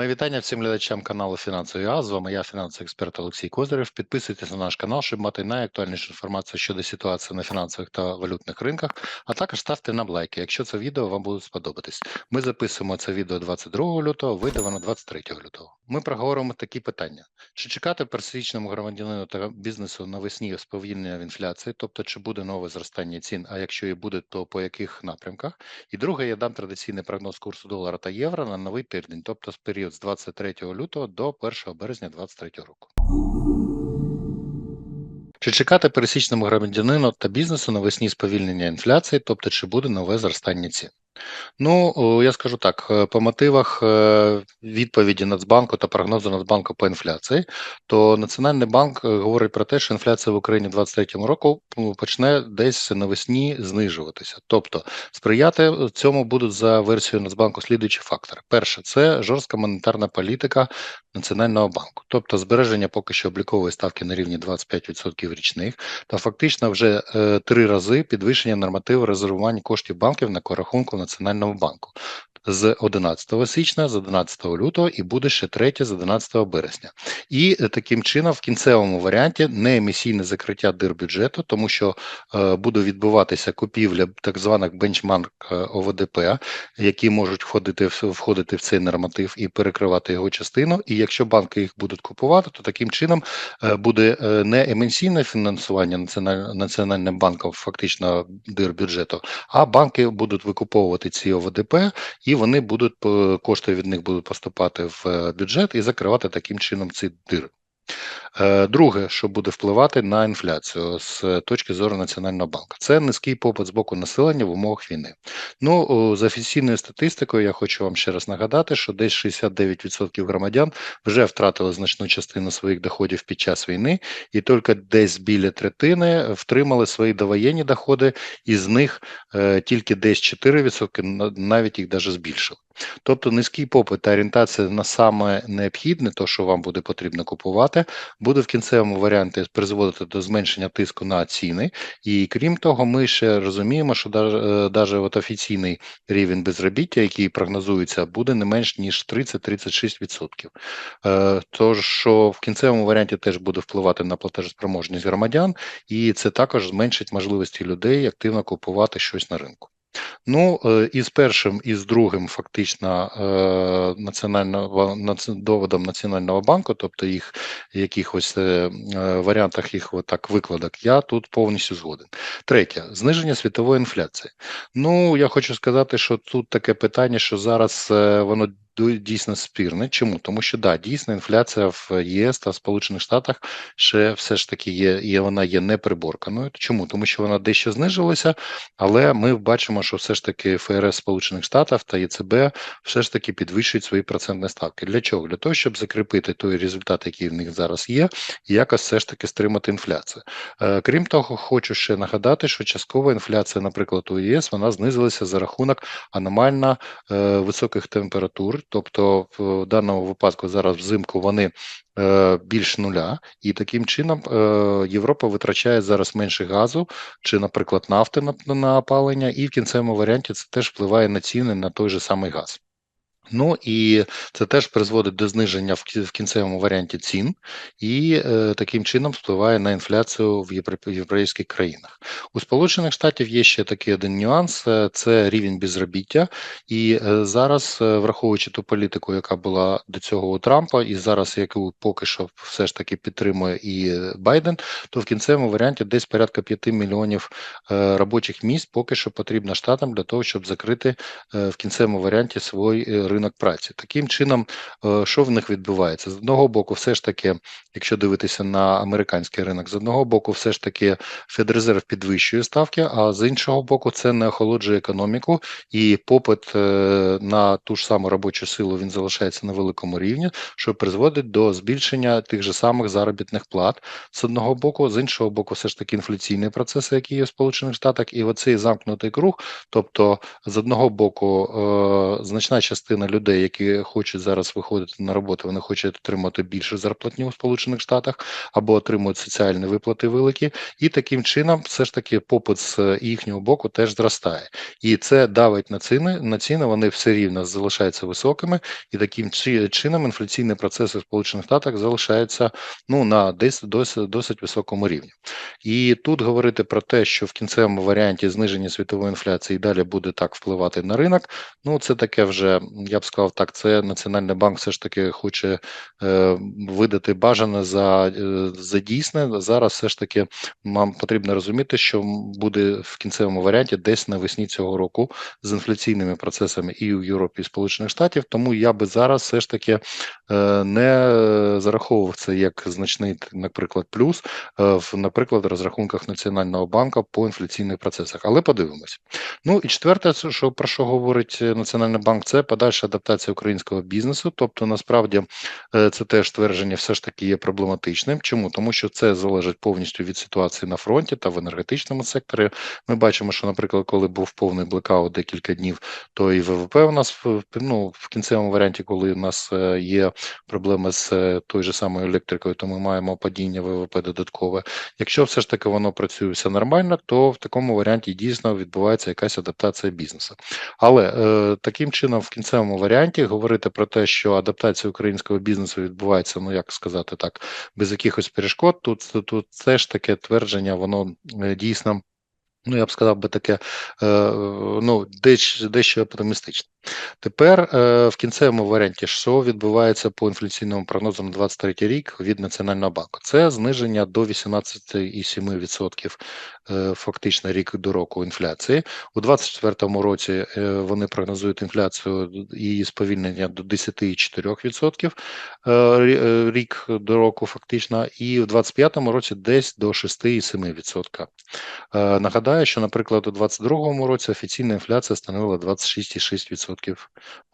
Мої вітання всім глядачам каналу Фінансовий АЗ. З вами я, фінансовий експерт Олексій Козирев. Підписуйтесь на наш канал, щоб мати найактуальнішу інформацію щодо ситуації на фінансових та валютних ринках, а також ставте нам лайки, якщо це відео вам буде сподобатись. Ми записуємо це відео 22 лютого, вийде воно 23 лютого. Ми проговоримо такі питання: чи чекати пересічному громадянину та бізнесу навесні сповільнення в інфляції, тобто чи буде нове зростання цін, а якщо і буде, то по яких напрямках? І друге, я дам традиційний прогноз курсу долара та євро на новий тиждень, тобто з період з 23 лютого до 1 березня 2023 року. Чи чекати пересічному громадянину та бізнесу навесні сповільнення інфляції, тобто чи буде нове зростання цін? Ну, я скажу так: е, по мотивах е, відповіді Нацбанку та прогнозу Нацбанку по інфляції, то Національний банк е, говорить про те, що інфляція в Україні 2023 року почне десь навесні знижуватися. Тобто сприяти цьому будуть за версією Нацбанку слідуючі фактори. Перше, це жорстка монетарна політика Національного банку, тобто збереження поки що облікової ставки на рівні 25% річних, та фактично вже три рази підвищення нормативу резервування коштів банків на корахунку Національному банку з 11 січня, з 11 лютого і буде ще третє з 11 березня. І е, таким чином в кінцевому варіанті не емісійне закриття дир бюджету, тому що е, буде відбуватися купівля так званих бенчмарк е, ОВДП, які можуть входити входити в цей норматив і перекривати його частину. І якщо банки їх будуть купувати, то таким чином буде не емісійне фінансування національ- національним банком фактично дир бюджету, а банки будуть викуповувати ці ОВДП, вони будуть е, кошти від них будуть поступати в е, бюджет і закривати таким чином ці дири. Е, Друге, що буде впливати на інфляцію з точки зору Національного банку, це низький попит з боку населення в умовах війни. Ну, за офіційною статистикою, я хочу вам ще раз нагадати, що десь 69% громадян вже втратили значну частину своїх доходів під час війни, і тільки десь біля третини втримали свої довоєнні доходи, і з них е, тільки десь 4% на- навіть їх даже збільшили. Тобто низький попит та орієнтація на саме необхідне, то що вам буде потрібно купувати, буде в кінцевому варіанті призводити до зменшення тиску на ціни. І крім того, ми ще розуміємо, що навіть от офіційний рівень безробіття, який прогнозується, буде не менш ніж 30-36%. Е, Тож, що в кінцевому варіанті теж буде впливати на платежеспроможність громадян, і це також зменшить можливості людей активно купувати щось на ринку. Ну е, і з першим, і з другим, фактично, е, національного доводом Національного банку, тобто їх якихось е, варіантах їх отак викладок, я тут повністю згоден. Третє зниження світової інфляції. Ну я хочу сказати, що тут таке питання, що зараз воно дійсно спірне. Чому? Тому що да, дійсно інфляція в ЄС та Сполучених Штатах ще все ж таки є, і вона є неприборканою. Чому? Тому що вона дещо знижувалася, але ми бачимо, що все ж таки ФРС Сполучених Штатів та ЄЦБ все ж таки підвищують свої процентні ставки. Для чого? Для того, щоб закріпити той результат, який в них зараз є, і якось все ж таки стримати інфляцію. Е, Крім того, хочу ще нагадати, що часткова інфляція, наприклад, у ЄС, вона знизилася за рахунок аномально е, високих температур. Тобто, в даному випадку зараз взимку вони е, більш нуля, і таким чином е, Європа витрачає зараз менше газу чи, наприклад, нафти на, на опалення, і в кінцевому варіанті це теж впливає на ціни на той же самий газ. Ну і це теж призводить до зниження в кінцевому варіанті цін, і е, таким чином впливає на інфляцію в європе- європейських країнах. У Сполучених Штатів є ще такий один нюанс: е, це рівень безробіття. І е, зараз, е, враховуючи ту політику, яка була до цього у Трампа, і зараз яку поки що все ж таки підтримує і Байден, то в кінцевому варіанті десь порядка 5 мільйонів е, робочих місць поки що потрібно штатам для того, щоб закрити е, в кінцевому варіанті свій е, ринок праці. Таким чином, е, що в них відбувається? З одного боку, все ж таки, якщо дивитися на американський ринок, з одного боку, все ж таки Федрезерв підвищує ставки, а з іншого боку, це не охолоджує економіку, і попит е, на ту ж саму робочу силу він залишається на великому рівні, що призводить до збільшення тих же самих заробітних плат з одного боку, з іншого боку, все ж таки інфляційні процеси, які є в Сполучених Штатах, і оцей замкнутий круг, тобто з одного боку, е, значна частина людей, які хочуть зараз виходити на роботу, вони хочуть отримати більше зарплатню у Сполучених Штатах або отримують соціальні виплати великі, і таким чином, все ж таки, попит з їхнього боку теж зростає, і це давить на ціни. На ціни вони все рівно залишаються високими, і таким чином інфляційний процес у Сполучених Штатах залишається ну на десь досить, досить високому рівні. І тут говорити про те, що в кінцевому варіанті зниження світової інфляції далі буде так впливати на ринок. Ну це таке вже я б сказав так. Це Національний банк все ж таки хоче е, видати бажане за, е, за дійсне. Зараз все ж таки нам потрібно розуміти, що буде в кінцевому варіанті десь навесні цього року з інфляційними процесами і у Європі, і Сполучених Штатів. Тому я би зараз все ж таки е, не зараховував це як значний, наприклад, плюс е, в, наприклад, розрахунках Національного банку по інфляційних процесах. Але подивимось. Ну і четверте, що про що говорить Національний банк, це подальша адаптація українського бізнесу. Тобто, насправді е, це теж твердження все ж таки є проблематичним. Чому тому, що це залежить повністю від ситуації на фронті та в енергетичному секторі. Ми бачимо, що, наприклад, коли був повний блекаут декілька днів, то і ВВП у нас ну, в кінцевому варіанті, коли у нас е, є проблеми з той же самою електрикою, то ми маємо падіння ВВП додаткове. Якщо все ж таки воно працює все нормально, то в такому варіанті дійсно відбувається якась адаптація бізнесу. Але е, таким чином, в кінцевому варіанті говорити про те, що адаптація українського бізнесу відбувається, ну як сказати так, без якихось перешкод, тут тут це ж таке твердження, воно е, дійсно. Ну, я б сказав би таке, е, ну, дещо, дещо оптимістичне. Тепер е, в кінцевому варіанті, що відбувається по інфляційному прогнозу на 2023 рік від Національного банку, це зниження до 18,7% е, фактично рік до року інфляції. У 2024 році вони прогнозують інфляцію і сповільнення до 10,4% е, е, рік до року, фактично, і в 2025 році десь до 6,7%. Е, нагадаю, що, наприклад, у 2022 році офіційна інфляція становила 26,6%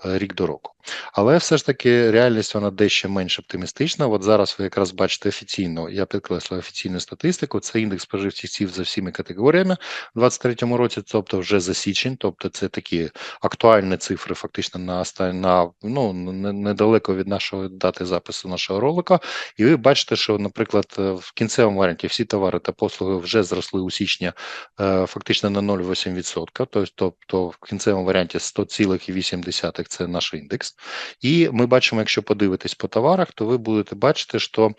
е, рік до року. Але все ж таки реальність вона дещо менш оптимістична. От зараз ви якраз бачите офіційну, я підкреслю офіційну статистику. Це індекс споживців за всіми категоріями у 2023 році, тобто вже за січень, тобто це такі актуальні цифри, фактично на на ну недалеко від нашої дати запису нашого ролика. І ви бачите, що, наприклад, в кінцевому варіанті всі товари та послуги вже зросли у січні е, фактично на 0,8%, тобто в кінцевому варіанті 100,8 це наш індекс. І ми бачимо, якщо подивитись по товарах, то ви будете бачити, що е,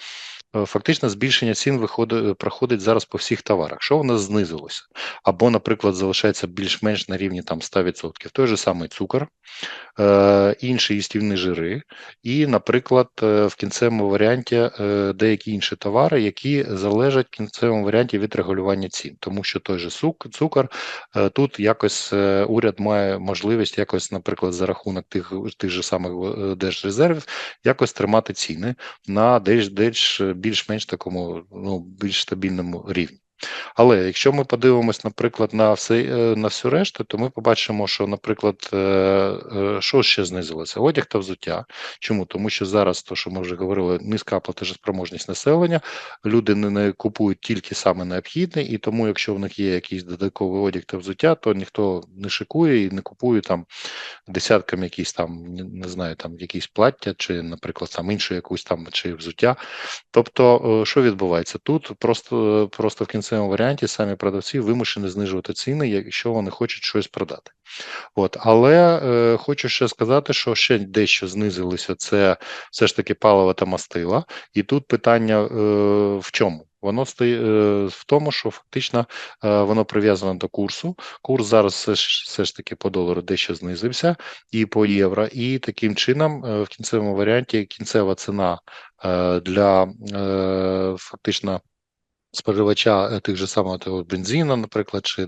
фактично збільшення цін виходить, проходить зараз по всіх товарах. Що у нас знизилося? Або, наприклад, залишається більш-менш на рівні там 100%. Той же самий цукор, Е, інші їстівні жири, і, наприклад, е, в кінцевому варіанті е, деякі інші товари, які залежать в кінцевому варіанті від регулювання цін, тому що той же цукор тут якось уряд має можливість якось, наприклад, за рахунок тих тих же самих держрезервів, якось тримати ціни на десь більш-менш такому ну більш стабільному рівні. Але якщо ми подивимось, наприклад, на все е, на всю решту, то ми побачимо, що, наприклад, е, е, що ще знизилося? Одяг та взуття. Чому? Тому що зараз, то що ми вже говорили, низька платежеспроможність населення, люди не купують тільки саме необхідне, і тому, якщо в них є якийсь додатковий одяг та взуття, то ніхто не шикує і не купує там десятками якісь там, не знаю, там якісь плаття, чи, наприклад, там іншу якусь там чи взуття. Тобто, що відбувається? Тут просто просто в кінці кінцевому варіанті самі продавці вимушені знижувати ціни, якщо вони хочуть щось продати. От, Але е, хочу ще сказати, що ще дещо знизилися це все ж таки паливо та мастила. І тут питання е, в чому? Воно стоїть е, в тому, що фактично е, воно прив'язано до курсу. Курс зараз все ж, все ж таки по долару дещо знизився і по євро. І таким чином, е, в кінцевому варіанті, кінцева ціна для фактично споживача е, тих же самого того бензину, наприклад, чи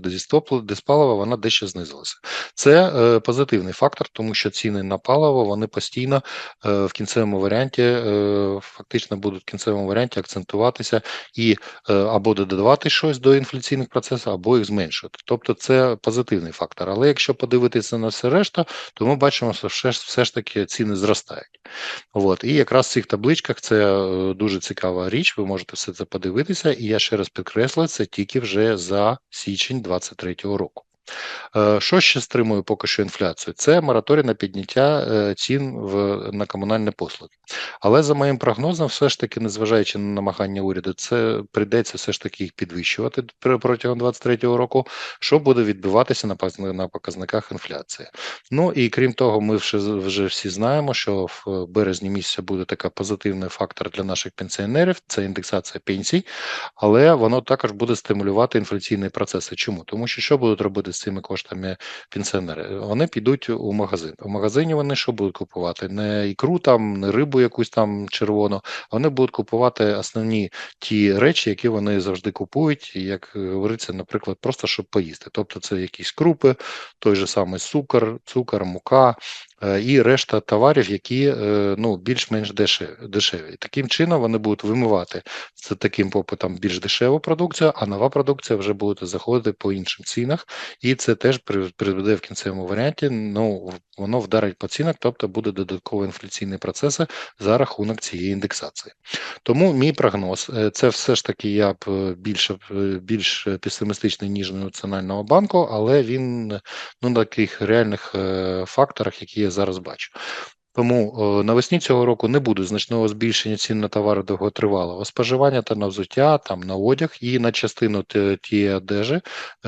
диспалива, вона дещо знизилася. Це е, позитивний фактор, тому що ціни на паливо вони постійно е, в кінцевому варіанті, е, фактично будуть в кінцевому варіанті акцентуватися і е, або додавати щось до інфляційних процесів, або їх зменшувати. Тобто це позитивний фактор. Але якщо подивитися на все решта, то ми бачимо, що все, все ж таки ціни зростають. От. І якраз в цих табличках це е, дуже цікава річ. Ви можете все це подивитися. І я ще раз підкреслюю, це тільки вже за січень 2023 року. Е, що ще стримує поки що інфляцію? Це мораторій на підняття е, цін в на комунальні послуги. Але за моїм прогнозом, все ж таки, незважаючи на намагання уряду, це прийдеться все ж таки їх підвищувати протягом 2023 року, що буде відбиватися на на показниках інфляції. Ну і крім того, ми вже вже всі знаємо, що в березні місяця буде така позитивний фактор для наших пенсіонерів, це індексація пенсій, але воно також буде стимулювати інфляційні процеси. Чому? Тому що що будуть робити цими коштами пенсіонери? Вони підуть у магазин. У магазині вони що будуть купувати? Не ікру, там, не рибу якусь там червону. Вони будуть купувати основні ті речі, які вони завжди купують, як говориться, наприклад, просто щоб поїсти. Тобто це якісь крупи, той же самий цукор, цукор, мука, і решта товарів, які е, ну більш-менш дешеві. Таким чином вони будуть вимивати з таким попитом більш дешеву продукцію, а нова продукція вже буде заходити по іншим цінах, і це теж приведе в кінцевому варіанті. Ну воно вдарить по цінах, тобто буде додаткові інфляційні процеси за рахунок цієї індексації. Тому мій прогноз е, це все ж таки я б більше більш песимістичний ніж Національного банку, але він ну на таких реальних факторах, які зараз бачу. Тому навесні цього року не буде значного збільшення цін на товари довготривалого споживання та на взуття, там на одяг і на частину тієї одежі,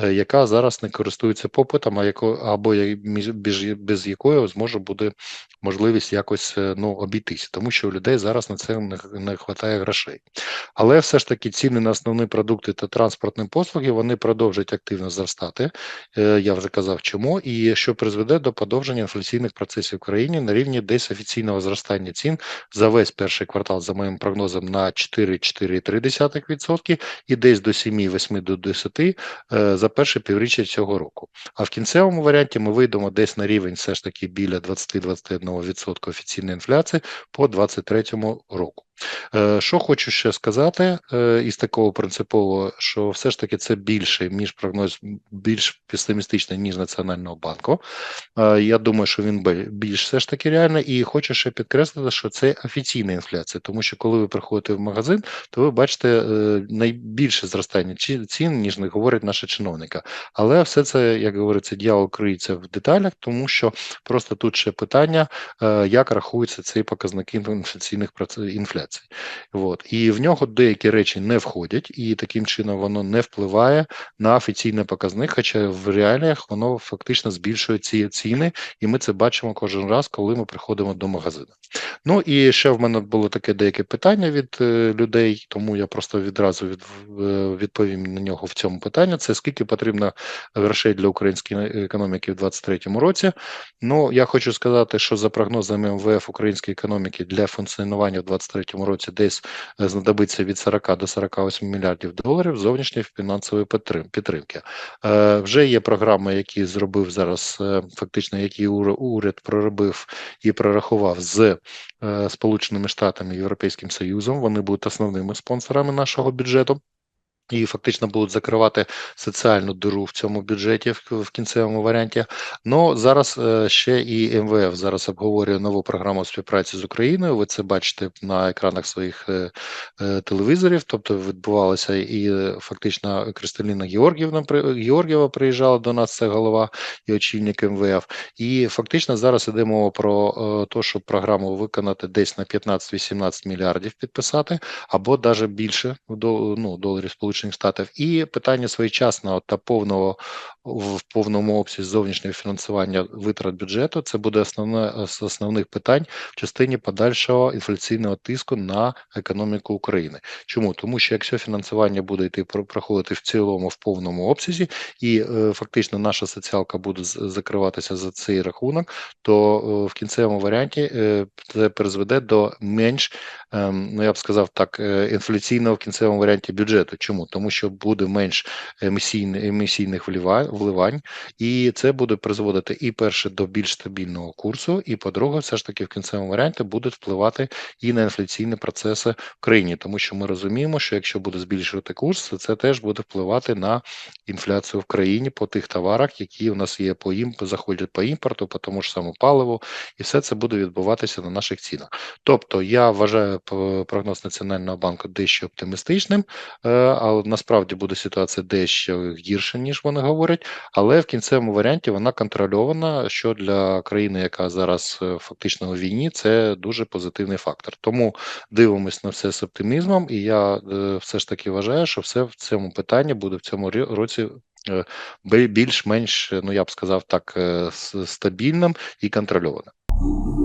е, яка зараз не користується попитом, або без, якої зможе буде можливість якось е, ну обійтися, тому що у людей зараз на це не, не вистачає грошей. Але все ж таки ціни на основні продукти та транспортні послуги вони продовжують активно зростати. Е, я вже казав, чому і що призведе до подовження інфляційних процесів в країні на рівні десь офіційного зростання цін за весь перший квартал, за моїм прогнозом, на 4-4,3% і десь до 7-8 до 10 е, за перше півріччя цього року. А в кінцевому варіанті ми вийдемо десь на рівень все ж таки біля 20-21% офіційної інфляції по 2023 року. Е, що хочу ще сказати е, із такого принципового, що все ж таки це більше ніж прогноз, більш песимістичний, ніж Національного банку. Е, я думаю, що він більш все ж таки реальний, і хочу ще підкреслити, що це офіційна інфляція, тому що коли ви приходите в магазин, то ви бачите найбільше зростання цін, ніж не говорять наші чиновники. Але все це, як говориться, дьявол криється в деталях, тому що просто тут ще питання, як рахуються ці показники інфляційних інфляцій інфляції. От. І в нього деякі речі не входять, і таким чином воно не впливає на офіційний показник, хоча в реаліях воно фактично збільшує ці ціни, і ми це бачимо кожен раз, коли ми приходимо до магазину. Ну і ще в мене було таке деяке питання від е, людей, тому я просто відразу від, е, відповім на нього в цьому питанні. Це скільки потрібно грошей для української економіки в 2023 році. Ну я хочу сказати, що за прогнозами МВФ української економіки для функціонування в 2023 році десь е, знадобиться від 40 до 48 мільярдів доларів зовнішньої фінансової підтримки. Е, вже є програми, які зробив зараз, е, фактично, які уряд проробив і прорахував з Сполученими Штатами Європейським Союзом. Вони будуть основними спонсорами нашого бюджету і фактично будуть закривати соціальну диру в цьому бюджеті в, кінцевому варіанті. Ну зараз е, ще і МВФ зараз обговорює нову програму співпраці з Україною. Ви це бачите на екранах своїх е, е, телевізорів. Тобто відбувалося і фактично Кристаліна Георгіївна Георгієва приїжджала до нас. Це голова і очільник МВФ. І фактично зараз йде мова про те, щоб програму виконати десь на 15-18 мільярдів підписати, або навіть більше до ну доларів сполучених. Сполучених Штатів, і питання своєчасного та повного в повному обсязі зовнішнього фінансування витрат бюджету. Це буде основне з основних питань в частині подальшого інфляційного тиску на економіку України. Чому тому, що якщо фінансування буде йти проходити в цілому в повному обсязі, і е, фактично наша соціалка буде закриватися за цей рахунок, то е, в кінцевому варіанті е, це призведе до менш, е, ну я б сказав так, інфляційного в кінцевому варіанті бюджету. Чому тому, що буде менш емісійних емісійних вливань і це буде призводити і перше до більш стабільного курсу, і по-друге, все ж таки в кінцевому варіанті будуть впливати і на інфляційні процеси в країні, тому що ми розуміємо, що якщо буде збільшувати курс, це теж буде впливати на інфляцію в країні по тих товарах, які у нас є по імпорту, заходять по імпорту, по тому ж самому паливу, і все це буде відбуватися на наших цінах. Тобто я вважаю прогноз Національного банку дещо оптимістичним, але насправді буде ситуація дещо гірша, ніж вони говорять. Але в кінцевому варіанті вона контрольована, що для країни, яка зараз е, фактично у війні, це дуже позитивний фактор. Тому дивимось на все з оптимізмом, і я е, все ж таки вважаю, що все в цьому питанні буде в цьому році. Е, більш-менш, ну я б сказав так, стабільним і контрольованим.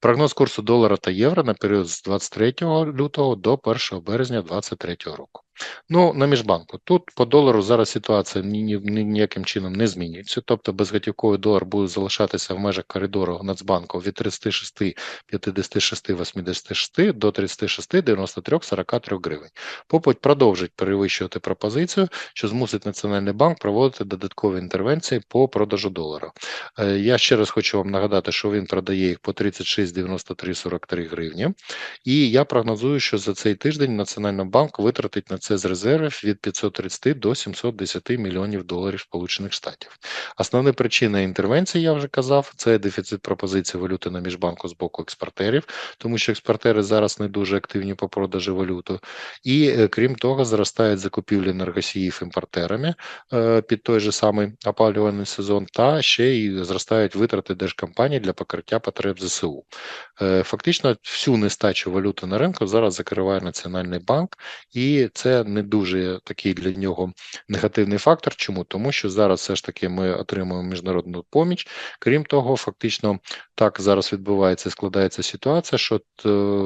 Прогноз курсу долара та євро на період з 23 лютого до 1 березня 2023 року. Ну, на міжбанку. Тут по долару зараз ситуація ні, ні, ніяким чином не змінюється. Тобто безготівковий долар буде залишатися в межах коридору Нацбанку від 36, 56, 86 до 36, 93, 43 гривень. Попуть продовжить перевищувати пропозицію, що змусить Національний банк проводити додаткові інтервенції по продажу долара. Е, я ще раз хочу вам нагадати, що він продає їх по 36, 93, 43 гривні. І я прогнозую, що за цей тиждень Національний банк витратить на це це з резервів від 530 до 710 мільйонів доларів Сполучених Штатів. Основна причина інтервенції, я вже казав, це дефіцит пропозиції валюти на міжбанку з боку експортерів, тому що експортери зараз не дуже активні по продажі валюти. І е, крім того, зростають закупівлі енергосіїв імпортерами е, під той же самий опалювальний сезон, та ще й зростають витрати держкомпаній для покриття потреб ЗСУ. Е, фактично, всю нестачу валюти на ринку зараз закриває Національний банк, і це не дуже такий для нього негативний фактор. Чому? Тому що зараз все ж таки ми отримуємо міжнародну поміч. Крім того, фактично так зараз відбувається, складається ситуація, що е,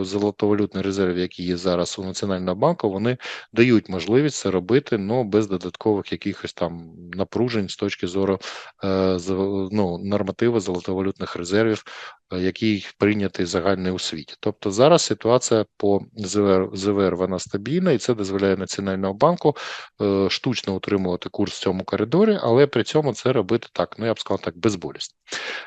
золотовалютний резерв, який є зараз у Національного банку, вони дають можливість це робити, але без додаткових якихось там напружень з точки зору е, ну, нормативи золотовалютних резервів, який прийнятий загальний у світі. Тобто зараз ситуація по ЗВР, ЗВР вона стабільна і це дозволяє Національного банку е, штучно утримувати курс в цьому коридорі, але при цьому це робити так, ну я б сказав так, безболісно.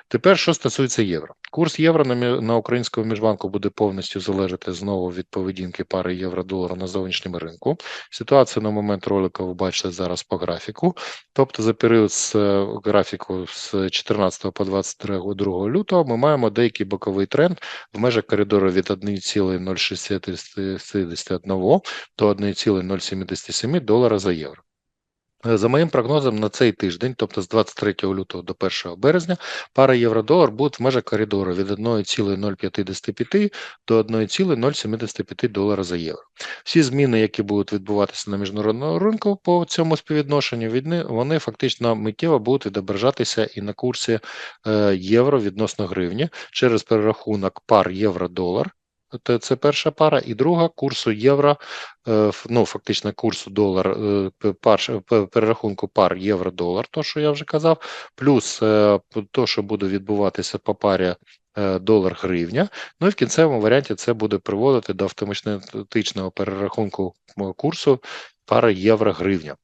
Тепер, що стосується євро, курс євро на на українському міжбанку буде повністю залежати знову від поведінки пари євро-долара на зовнішньому ринку. Ситуацію на момент ролику ви бачите зараз по графіку. Тобто, за період з е, графіку з 14 по 22 лютого ми маємо деякий боковий тренд в межах коридору від 1,061 до 1,077 долара за євро. Е, за моїм прогнозом, на цей тиждень, тобто з 23 лютого до 1 березня, пара євро-долар буде в межах коридору від 1,055 до 1,075 долара за євро. Всі зміни, які будуть відбуватися на міжнародному ринку по цьому співвідношенню, вони фактично миттєво будуть відображатися і на курсі е, євро відносно гривні через перерахунок пар євро-долар. Це перша пара, і друга курсу євро, е, ну фактично курсу долар, е, перерахунку пар євро-долар, то що я вже казав, плюс е, то, що буде відбуватися по парі долар гривня. Ну і в кінцевому варіанті це буде приводити до автоматичного перерахунку курсу пари євро-гривня.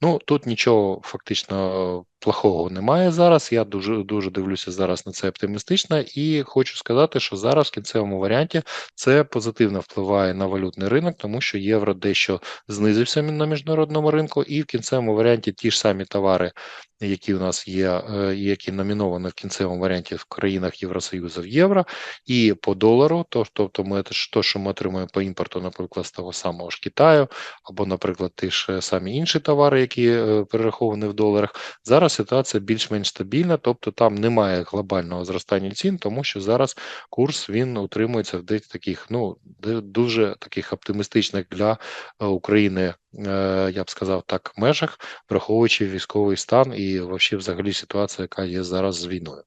Ну тут нічого фактично плохого немає зараз. Я дуже дуже дивлюся зараз на це оптимістично, і хочу сказати, що зараз в кінцевому варіанті це позитивно впливає на валютний ринок, тому що євро дещо знизився на міжнародному ринку, і в кінцевому варіанті ті ж самі товари, які у нас є, е, які номіновані в кінцевому варіанті в країнах Євросоюзу в євро, і по долару, то, тобто ми то, що ми отримуємо по імпорту, наприклад, з того самого ж Китаю, або, наприклад, ті ж самі інші товари, які е, перераховані в доларах, зараз ситуація більш-менш стабільна, тобто там немає глобального зростання цін, тому що зараз курс він утримується в десь таких, ну дуже таких оптимістичних для е, України, е, я б сказав так, межах, враховуючи військовий стан і взагалі ситуація, яка є зараз з війною.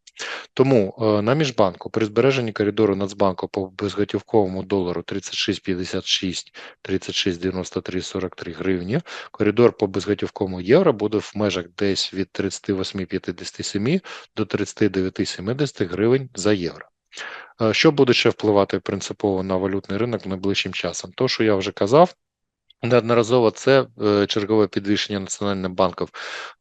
Тому на міжбанку при збереженні коридору Нацбанку по безготівковому долару 36,56, 36,93, 43 гривні. Коридор по безготівковому євро буде в межах десь від 38,57 до 39,70 гривень за євро. Е, що буде ще впливати принципово на валютний ринок найближчим часом? То, що я вже казав, Неодноразово це е, чергове підвищення національним банків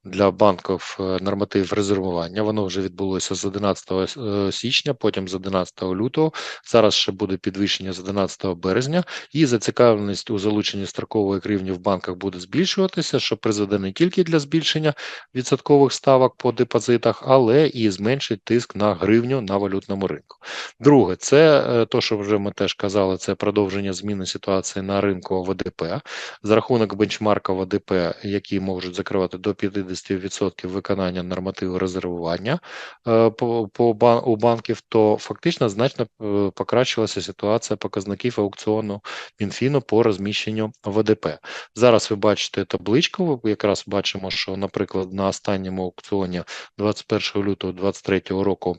для банків е, норматив резервування. Воно вже відбулося з 11 е, січня, потім з 11 лютого. Зараз ще буде підвищення з 11 березня, і зацікавленість у залученні строкової гривні в банках буде збільшуватися, що призведе не тільки для збільшення відсоткових ставок по депозитах, але і зменшить тиск на гривню на валютному ринку. Друге, це то, що вже ми теж казали, це продовження зміни ситуації на ринку ОВДП. За рахунок бенчмарка ВДП, які можуть закривати до 50% виконання нормативу резервування е, по у банків, то фактично значно е, покращилася ситуація показників аукціону Мінфіну по розміщенню ВДП. Зараз ви бачите табличку. Якраз бачимо, що, наприклад, на останньому аукціоні 21 лютого 2023 року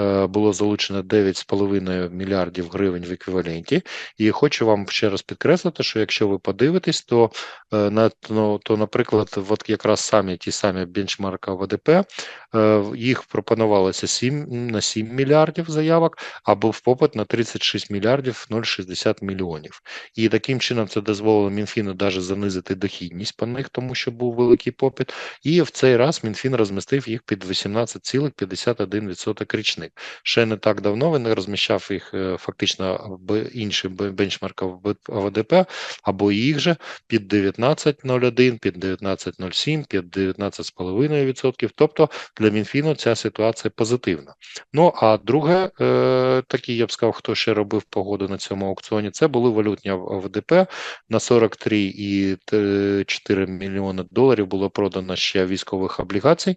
е, було залучено 9,5 мільярдів гривень в еквіваленті. І хочу вам ще раз підкреслити, що якщо ви подивитесь, то е, на ну, то, наприклад, от якраз самі ті самі бенчмарка ВДП, е, їх пропонувалося 7 на 7 мільярдів заявок, а був попит на 36 мільярдів 0,60 мільйонів. І таким чином це дозволило Мінфіну навіть занизити дохідність по них, тому що був великий попит. І в цей раз Мінфін розмістив їх під 18,51% річних. Ще не так давно він розміщав їх е, фактично іншим бенчмарком ВДП, або їх же під 19,01, під 19,07, під 19,5%. Тобто для Мінфіну ця ситуація позитивна. Ну а друге, е, такий я б сказав, хто ще робив погоду на цьому аукціоні, це були валютні ВДП на 43,4 мільйони доларів було продано ще військових облігацій.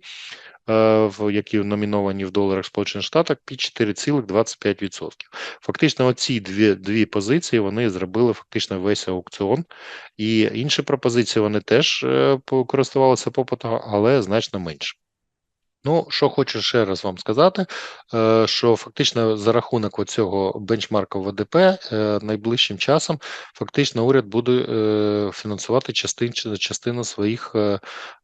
Е, в які номіновані в доларах Сполучених Штатах під 4,25%. Фактично, оці дві дві позиції вони зробили фактично весь аукціон, і інші пропозиції вони теж е, користувалися попитом, але значно менше. Ну, що хочу ще раз вам сказати, е, що фактично за рахунок цього бенчмарку ВДП е, найближчим часом фактично уряд буде е, фінансувати частин, частину своїх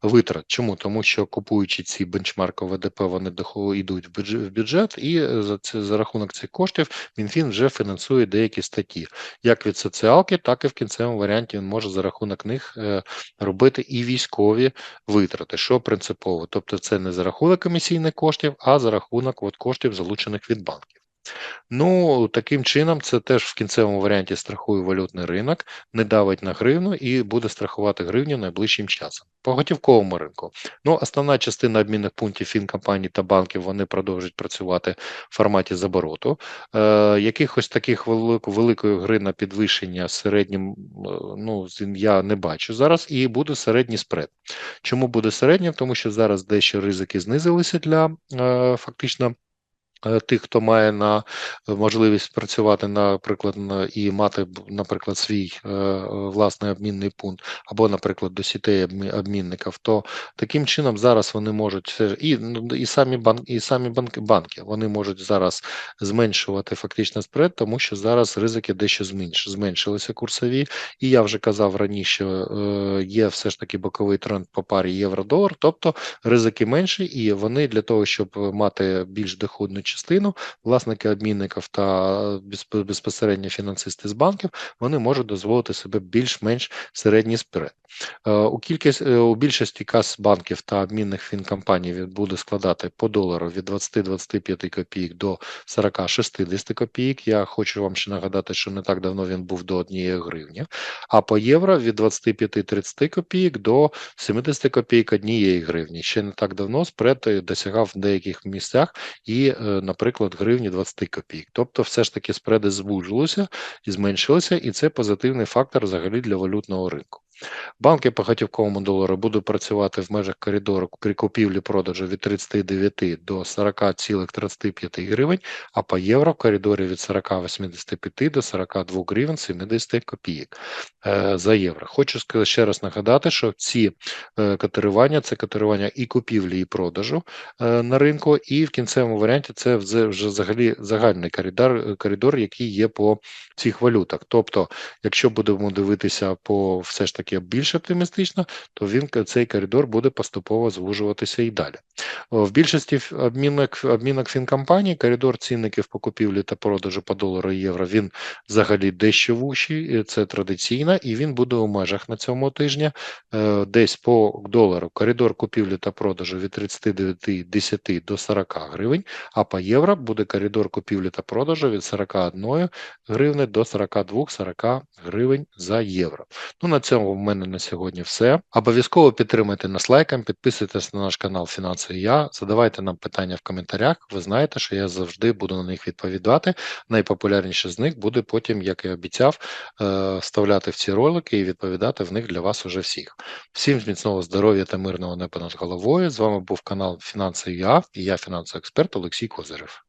витрат. Чому? Тому що купуючи ці бенчмарки ВДП, вони йдуть в бюджет, і за це за рахунок цих коштів Мінфін вже фінансує деякі статті, як від соціалки, так і в кінцевому варіанті він може за рахунок них робити і військові витрати, що принципово, тобто це не за рахунок рахунок комісійних коштів, а за рахунок от, коштів, залучених від банків. Ну, таким чином, це теж в кінцевому варіанті страхує валютний ринок, не давить на гривну і буде страхувати гривню найближчим часом. По готівковому ринку. Ну, основна частина обмінних пунктів фінкомпаній та банків вони продовжують працювати в форматі забороту. Е, Якихось таких велик, великої гри на підвищення середнім, е, ну, я не бачу зараз, і буде середній спред. Чому буде середнім? Тому що зараз дещо ризики знизилися для е, фактично. Е, тих, хто має на е, можливість працювати, наприклад, і мати, наприклад, свій е, власний обмінний пункт, або, наприклад, до сітей обмінників, то таким чином зараз вони можуть і ну, і самі банки, і самі банки банки вони можуть зараз зменшувати фактично спред, тому що зараз ризики дещо зменш, зменшилися курсові. І я вже казав раніше, є все ж таки боковий тренд по парі євро-долар, тобто ризики менші, і вони для того, щоб мати більш доходну частину, власники обмінників та безпосередньо фінансисти з банків, вони можуть дозволити себе більш-менш середній спред. Е, у кількість е, у більшості кас банків та обмінних фінкомпаній буде складати по долару від 20-25 копійок до 40-60 копійок. Я хочу вам ще нагадати, що не так давно він був до 1 гривні, а по євро від 25-30 копійок до 70 копійок 1 гривні. Ще не так давно спред досягав в деяких місцях і, е, наприклад, гривні 20 копійок. Тобто, все ж таки спреди звужилися і зменшилися, і це позитивний фактор взагалі для валютного ринку. Банки по готівковому долару будуть працювати в межах коридору при купівлі-продажу від 39 до 40,35 гривень, а по євро в коридорі від 40,85 до 42 гривень 70 копійок е, за євро. Хочу ще раз нагадати, що ці е, котирування це котирування і купівлі, і продажу е, на ринку, і в кінцевому варіанті це вже взагалі загальний коридор, коридор, який є по цих валютах. Тобто, якщо будемо дивитися по все ж таки таки більш оптимістично, то він цей коридор буде поступово звужуватися і далі. В більшості обмінок обмінок фінкомпаній коридор цінників по купівлі та продажу по долару євро він взагалі дещо вущий, це традиційно, і він буде у межах на цьому тижні. Е, десь по долару коридор купівлі та продажу від 39,10 до 40 гривень, а по євро буде коридор купівлі та продажу від 41 гривни до 42-40 гривень за євро. Ну, На цьому мене на сьогодні все. Обов'язково підтримуйте нас лайком, підписуйтесь на наш канал Фінанси Я, задавайте нам питання в коментарях. Ви знаєте, що я завжди буду на них відповідати. Найпопулярніше з них буде потім, як і обіцяв, е, вставляти в ці ролики і відповідати в них для вас уже всіх. Всім міцного здоров'я та мирного неба над головою. З вами був канал Фінанси Я і я фінансовий експерт Олексій Козирев.